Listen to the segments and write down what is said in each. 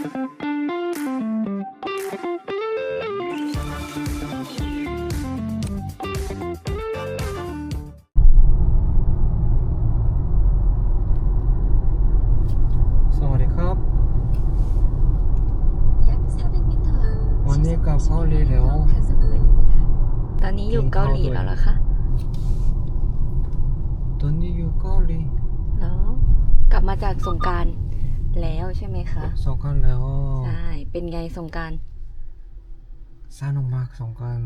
ส แล้วใช่ไหมคะสองกันแล้วใช่เป็นไงสงกรารสนุกมากสองกัน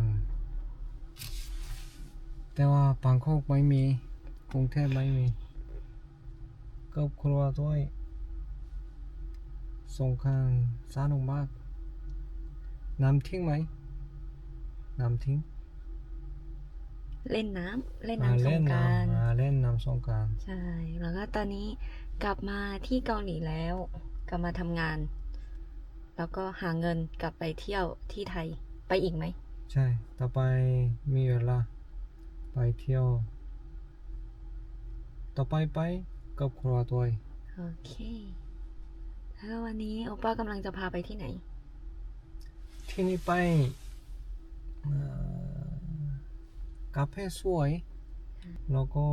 แต่ว่าบางโคกไม่มีกรุงเทพไม่มีครอบครัวด้วยสงกรารสนุกมากน้ำทิ้งไหมน้ำทิ้งเล่นน้ำเล่นมาน้ำสเล่งนกรารน้ำมาเล่นน้ำสงกรารใช่แล้วก็ตอนนี้ กลับมาที่เกาหลีแล้ว กลับมาทำงาน แล้วก็หาเงินกลับไปเที่ยวที่ไทยไปอีกไหม ใช่ ต่อไปมีเวลาไปเที่ยว ต่อไปไปกับครัวด้วยโอเค แล้ววันนี้โอป้ากำลังจะพาไปที่ไหน ที่นี่ไปเอ่อกาแฟสวย แล้วก็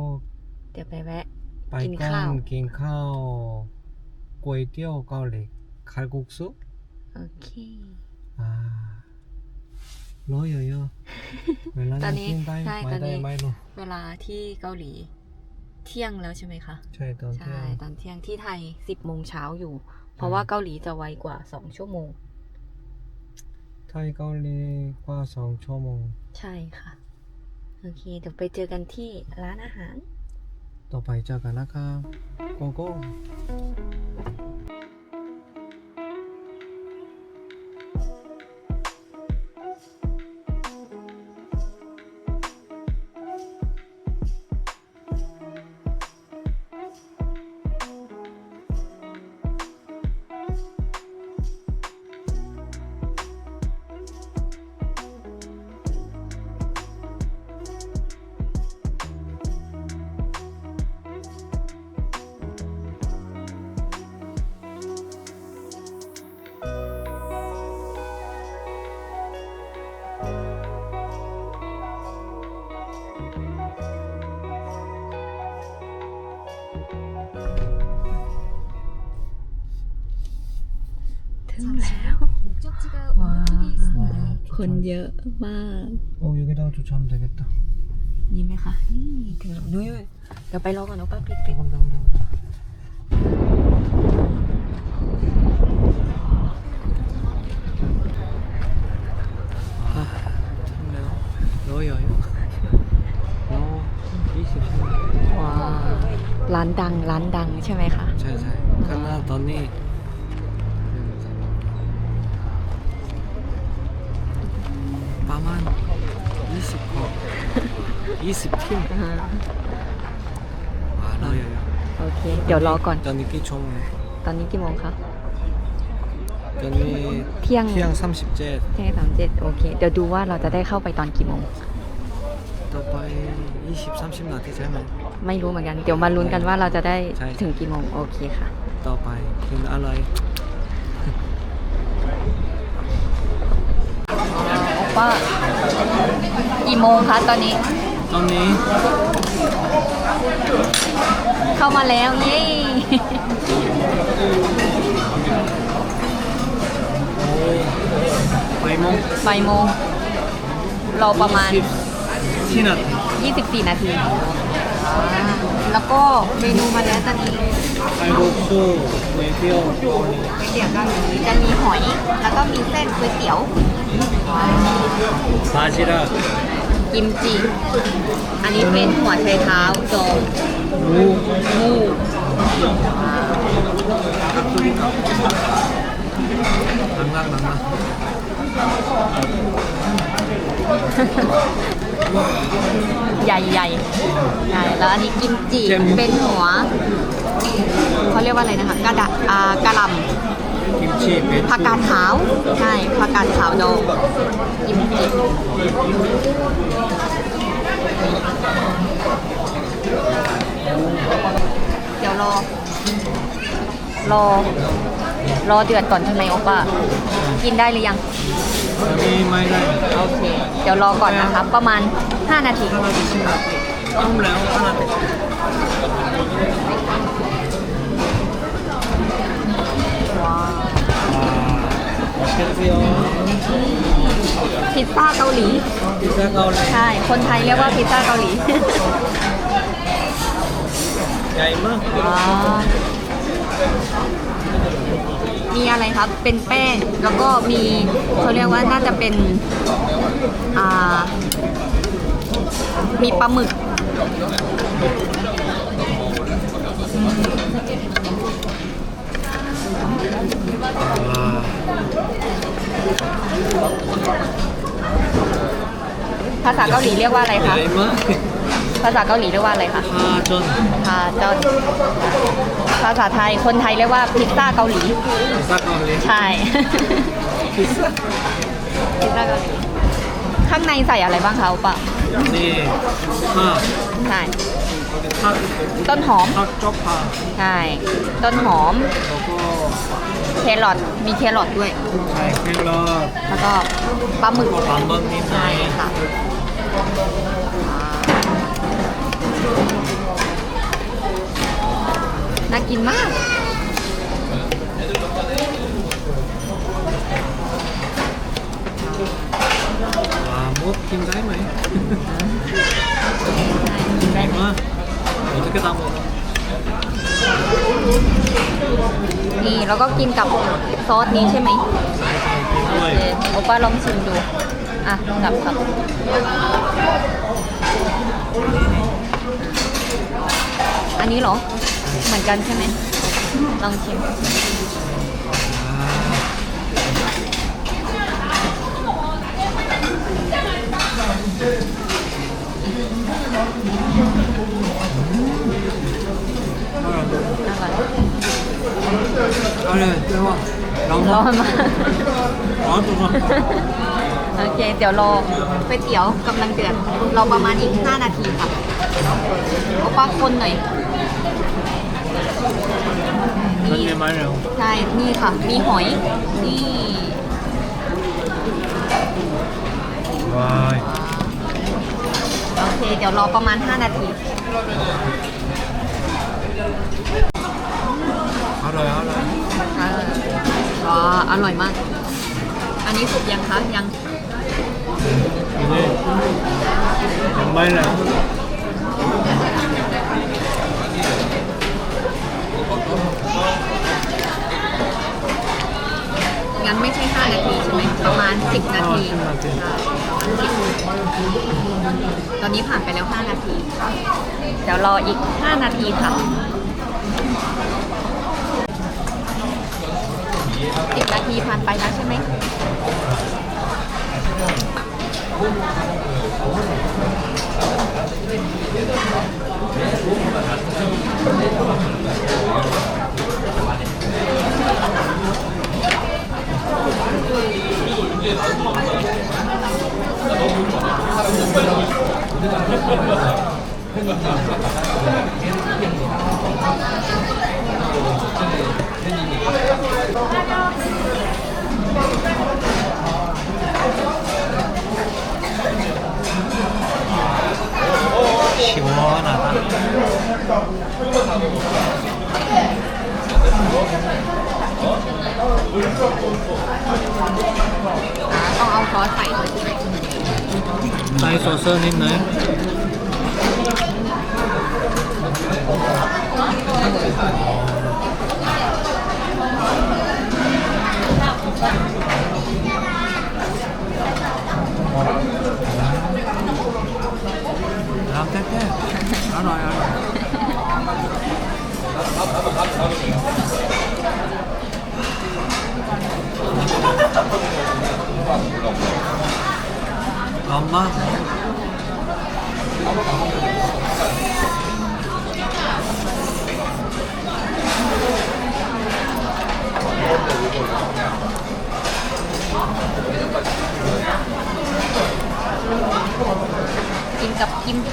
เดี๋ยวไปแวะ ไปกินกัข้าวนกินข้าวก๋วยเตี๋ยวเกาหลีคาลกุกซุโอเค อ่าร้อยเยอะๆเวลาตอนนี้กินได้ใช่ไม่ตอนได้นี้ไม่รู้เวลาที่เกาหลี เที่ยงแล้วใช่ไหมคะ ใช่ตอนเที่ใช่ยงตอนเที่ยงที่ไทยสิบโมงเช้าอยู่ เพราะว่าเกาหลีจะไวกว่าสองชั่วโมง ไทยเกาหลีกว่าสองชั่วโมง ใช่ค่ะ โอเค เดี๋ยวไปเจอกันที่ร้านอาหาร ต่อไปเจอกันนะครับโกโก้ เยอะมาก โอ้ย여기다가 주차하면 되겠다 นี่ไหมคะ นี่ถึงแล้วนุ้ยเดี๋ยวไปรอก่อนนะป้าปิดปิด 잠깐 잠깐 잠깐 아, 참네요. 너예요. 너 20분. ว้าวร้านดัง ร้านดังใช่ไหมคะ 잘, 잘. ประมาณ20หอก20ทิ่มอาฮะว้วรโอเค เดี๋ยวรอก่อนตอนนี้กี่ชั่วโมงตอนนี้กี่โมงคะ ตอนนี้เที่ยง เที่ยง37เที่ยงสามเจ็ดโอเค เดี๋ยวดูว่าเราจะได้เข้าไปตอนกี่โมง ต่อไป20 30นาทีใช่ไหม ไม่รู้เหมือนกัน เดี๋ยวมาลุ้นกันว่าเราจะได้ถึงกี่โมง โอเคค่ะ ต่อไปกินอะไร โอป้ากี่โมงคะตอนนี้ ตอนนี้ เข้ามาแล้วเย้ไปโมงบ่ายโมงรอประมาณที่นาที24 นาทีอ่า แล้วก็เมนูมาแล้วตอนนี้ไข่ลูกสู้ก๋วยเตี๋ยวก๋วยเตี๋ยวก็มีจะมีหอย แล้วก็มีเส้นก๋วยเตี๋ยวบาจิระกิมจิ อันนี้เป็นหัวไชเท้าดองหมูหมูนั่งนังนังนัง ใหญ่ใหญ่ใหญ่แล้วอันนี้กิมจิเป็นหัวเขาเรียกว่าอะไรนะคะกระดะอ่ากระหลำกิมจิเป็ดผักกาดขาวใช่ผักกาดขาวดองกิมจิเดี๋ยวรอ รอ รอเดือดก่อนใช่ไหมโอป้ากินได้หรือยังอันนี้ไม่ได้โอเค เดี๋ยวรอก่อนนะคะประมาณ 5 นาทีต้มแล้วขนาดว้าวเชฟเซียวพิซซ่าเกาหลี พิซซ่าเกาหลี ใช่ คนไทยเรียกว่าพิซซ่าเกาหลี ใหญ่มากว้าว มีอะไรครับ เป็นแป้ง แล้วก็มีเขาเรียกว่าน่าจะเป็นอ่ามีปลาหมึกภาษาเกาหลีเรียกว่าอะไรใหคะญ่มาก ภาษาเกาหลีเรียกว่าอะไรคะพาจนพาเจ้าภาษาไทยคนไทยเรียกว่าพิซซ่าเกาหลีพิซซ่าเกาหลีใช่พิซซ่าพิซซ่าเกาหลีข้างในใส่อะไรบ้างคะอุปะนี่ข้าวใช่ข้าวต้นหอมข้าวจ๊อกพาใช่ต้นหอมแล้วก็แครอทมีแครอทด้วยไข่แครอทแล้วก็ปลาหมึกปลาหมึกนิดหน่ใช่อยค่ะ น่ากินมากปลามดกินได้ไหมได้มาผมจะกรตามหมดนี่แล้วก็กินกับซอสนี้ใช่ไหมเดี๋ยวโอป้าลองชิมดู อะกลับกลับอันนี้เหรอ เหมือนกันใช่ไหมลองชิมอาเลยเดี๋วว่ร้อนร้อนมากร้อนตัวโอเค เดี๋ยวรอไปเตี๋ยวกำลังเดือดรอประมาณอีก 5 นาทีค่ะเอาปลาคนหน่อย มีไม้เร็วใช่นี่ค่ะ มีหอยนี่ว้ายโอเค เดี๋ยวรอประมาณ 5 นาที อร่อยอร่อยว้าอร่อยมาก อันนี้สุกยังคะยังยังไม่เลย งั้นไม่ใช่5นาทีใช่ไหมประมาณ 10 นาทีตอนนี้ผ่านไปแล้ว 5 นาที เดี๋ยวรออีก 5 นาทีค่ะสิบนาทีผ่านไปแล้วใช่ไหม 시원하다 ต้องเอาซอสใส่เลยใช่ไหมใส่โซเซอร์นิดนึงเอาแท้ๆอร่อยอร่อย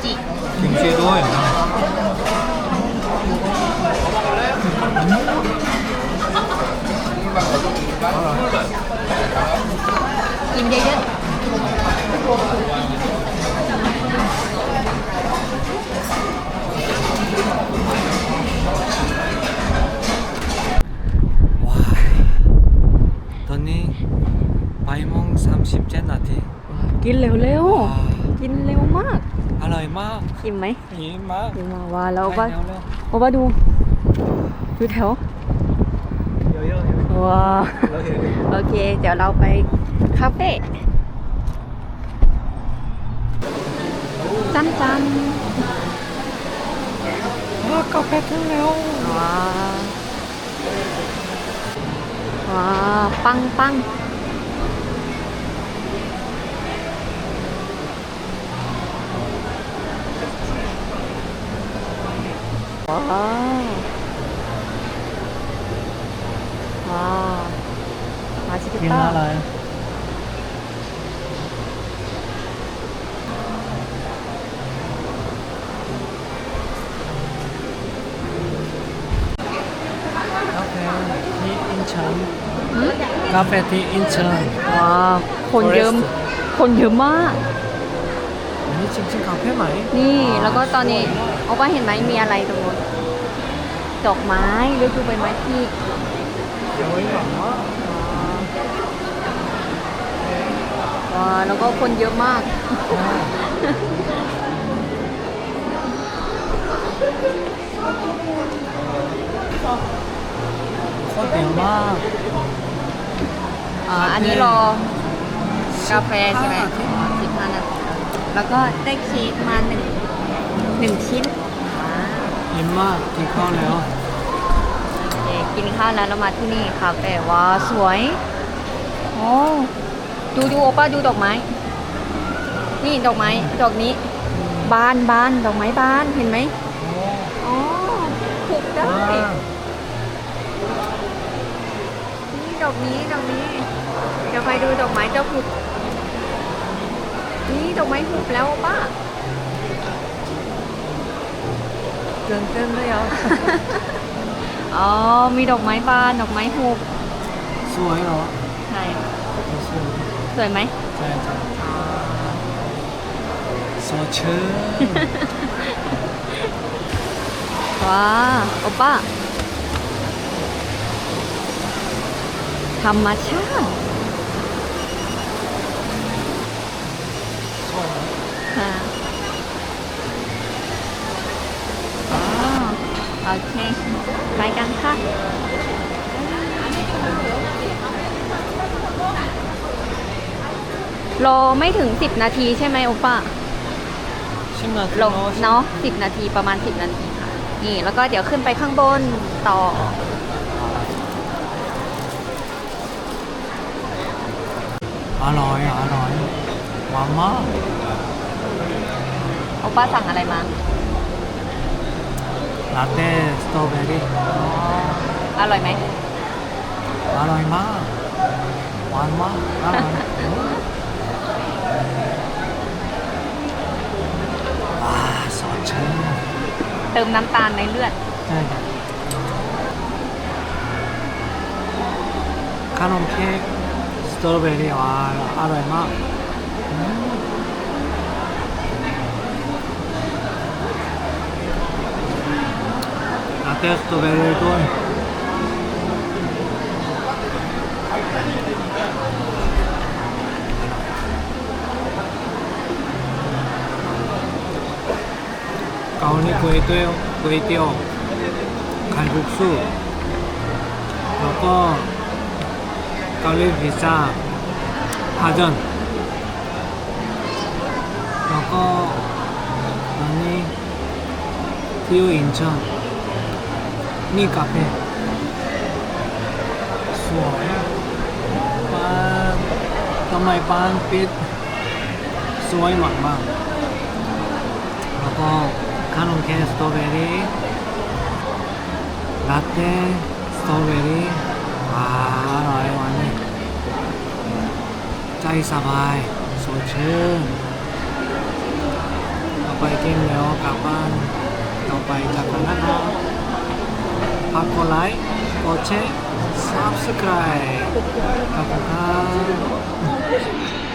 จิ 김치도 있나? กิ มากอิ่มไหมอิ่มมากอิ่มมากว่าแล้วว่าไปเร็วโอ้ว่าดูดูแถวๆเยอะๆว้าโอเคโอเค เดี๋ยวเราไปคาเฟ่จันจันว้าวกาแฟถึงแล้วว้าว้าปังปัง ว้าวว้าวมาชิคกินกี้พายอะไรกาแฟที่อินชันหืมกาแฟที่อินชันว้าวคนเยอะ Forest คนเยอะมากอั นนี้จริงๆกาแฟไหมนี่แล้วก็ตอนนี้เอาว่าเห็นไหมมีอะไรตรงนู้นดอกไม้หรือคือใบไม้ที่เดี๋ยวไว้ก่อนเนาะว้าวแล้วก็คนเยอะมากโคตรเจ๋งมากอ่าอันนี้รอกาแฟใช่ไหมสิบห้านาที แล้วก็ได้เค้กมาหนึ่งหนึ่งชิ้นอ่าอิ่มมากกินข้าวแล้วโอเคกินข้าวแล้วเรามาที่นี่คาเฟ่ว้าวสวยโอ้ดูดูโอป้าดูดอกไม้ นี่ดอกไม้ดอกนี้ บานบานดอกไม้บานเห็นไหมอ๋อถูกได้ว้าวนี่ดอกนี้ดอกนี้ เดี๋ยวไปดูดอกไม้เจ้าหุบนี่ ดอกไม้หุบแล้วป้าตื่นเต้นเลยอะอ๋อ มีดอกไม้บานดอกไม้หุบสวยเหรอใช่สวยสวยไหมใช่ใช่สดชื่นว้าโอป้าธรรมชาติ โอเค ไปกันค่ะรอไม่ถึง 10 นาทีใช่ไหมโอป้าชิมนาทีลงเนาะเนาะสิบนาทีประมาณสิบนาทีค่ะ นี่ แล้วก็เดี๋ยวขึ้นไปข้างบนต่อ อร่อย อร่อยหวานมากโอป้าสั่งอะไรมา ลาเต้สตรอเบอรี่อร่อยไหมอร่อยมากหวานมากอร่อยว้าสดชื่นเติมน้ำตาลในเลือดใช่ครับขนมเค้กสตรอเบอรี่ว้าอร่อยมาก อืมลาเต้สตรอเบอรี่ด้วยเกาหลีก๋วยเตี๋ยวก๋วยเตี๋ ยวไข่กซุแล้วก็เกาหลีพิซอนแล้วก็อันนี้ที่อยู่อินชอนนี่คาเฟ่สวยบ้านทำไมบ้านปิดสวยมากๆแล้วก็ขนมเค้กสตรอเบอรี่ลาเต้สตรอเบอรี่ว้าอร่อยวันนี้ใจสบายสดชื่นต่อไปกินแล้วกลับบ้านต่อไปจากกันนะครับ ako like កดแชร์ subscribe ขอบคุณครับ